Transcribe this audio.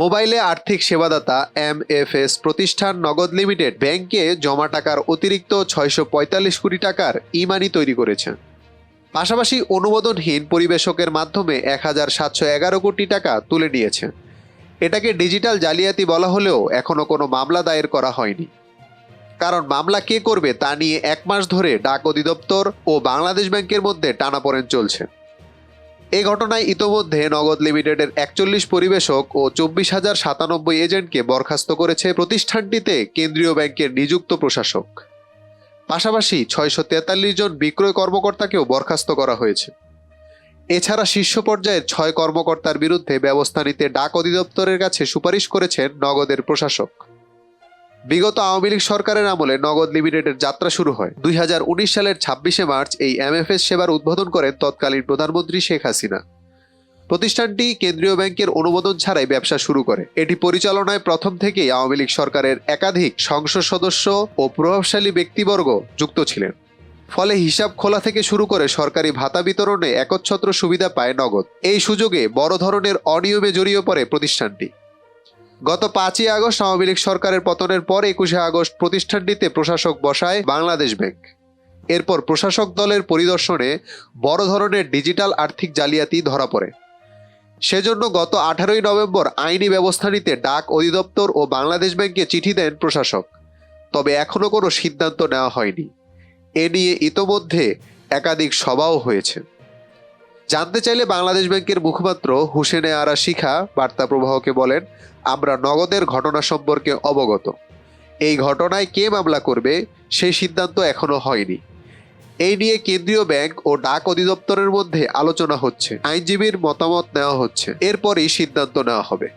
মোবাইলে আর্থিক সেবাদাতা M F S প্রতিষ্ঠান নগদ লিমিটেড ব্যাংকে জমা টাকার অতিরিক্ত ছয়শো পঁয়তাল্লিশ কোটি টাকার ইমানি তৈরি করেছে। পাশাপাশি অনুমোদনহীন পরিবেশকের মাধ্যমে এক হাজার সাতশো এগারো কোটি টাকা তুলে নিয়েছে। এটাকে ডিজিটাল জালিয়াতি বলা হলেও এখনও কোনো মামলা দায়ের করা হয়নি। কারণ মামলা কে করবে তা নিয়ে এক মাস ধরে ডাক অধিদপ্তর ও বাংলাদেশ ব্যাংকের মধ্যে টানাপোড়েন চলছে। এই ঘটনায় ইতোমধ্যে নগদ লিমিটেডের একচল্লিশ পরিবেশক ও চব্বিশ হাজার সাতানব্বই এজেন্টকে বরখাস্ত করেছে প্রতিষ্ঠানটিতে কেন্দ্রীয় ব্যাংকের নিযুক্ত প্রশাসক। পাশাপাশি ছয়শো তেতাল্লিশ জন বিক্রয় কর্মকর্তাকেও বরখাস্ত করা হয়েছে। এছাড়া শীর্ষ পর্যায়ের ছয় কর্মকর্তার বিরুদ্ধে ব্যবস্থা নিতে ডাক অধিদপ্তরের কাছে সুপারিশ করেছেন নগদের প্রশাসক। বিগত আওয়ামী লীগ সরকারের আমলে নগদ লিমিটেডের যাত্রা শুরু হয়। দুই হাজার উনিশ সালের ছাব্বিশে মার্চ এই এমএফএস সেবার উদ্বোধন করেন তৎকালীন প্রধানমন্ত্রী শেখ হাসিনা। প্রতিষ্ঠানটি কেন্দ্রীয় ব্যাংকের অনুমোদন ছাড়াই ব্যবসা শুরু করে। এটি পরিচালনায় প্রথম থেকেই আওয়ামী লীগ সরকারের একাধিক সংসদ সদস্য ও প্রভাবশালী ব্যক্তিবর্গ যুক্ত ছিলেন। ফলে হিসাব খোলা থেকে শুরু করে সরকারি ভাতা বিতরণে একচ্ছত্র সুবিধা পায় নগদ। এই সুযোগে বড় ধরনের অনিয়মে জড়িয়ে পড়ে প্রতিষ্ঠানটি। গত পাঁচই আগস্ট আওয়ামী লীগ সরকারের পতনের পর একুশে আগস্ট প্রতিষ্ঠানটিতে প্রশাসক বসায় বাংলাদেশ ব্যাংক। এরপর প্রশাসক দলের পরিদর্শনে বড় ধরনের ডিজিটাল আর্থিক জালিয়াতি ধরা পড়ে। সেজন্য গত আঠারোই নভেম্বর আইনি ব্যবস্থা নিতে ডাক অধিদপ্তর ও বাংলাদেশ ব্যাংকে চিঠি দেন প্রশাসক। তবে এখনও কোনো সিদ্ধান্ত নেওয়া হয়নি। এ নিয়ে ইতোমধ্যে একাধিক সভাও হয়েছে। জানতে চাইলে বাংলাদেশ ব্যাংকের মুখপাত্র হুসেনে আরা শিখা, বার্তা প্রবাহকে বলেন আমরা নগদের ঘটনা সম্পর্কে অবগত। এই ঘটনায় কে মামলা করবে, সেই সিদ্ধান্ত এখনও হয়নি। এই নিয়ে কেন্দ্রীয় ব্যাংক ও ডাক অধিদপ্তরের মধ্যে আলোচনা হচ্ছে। আইনজীবীর মতামত নেওয়া হচ্ছে। এরপরই সিদ্ধান্ত নেওয়া হবে।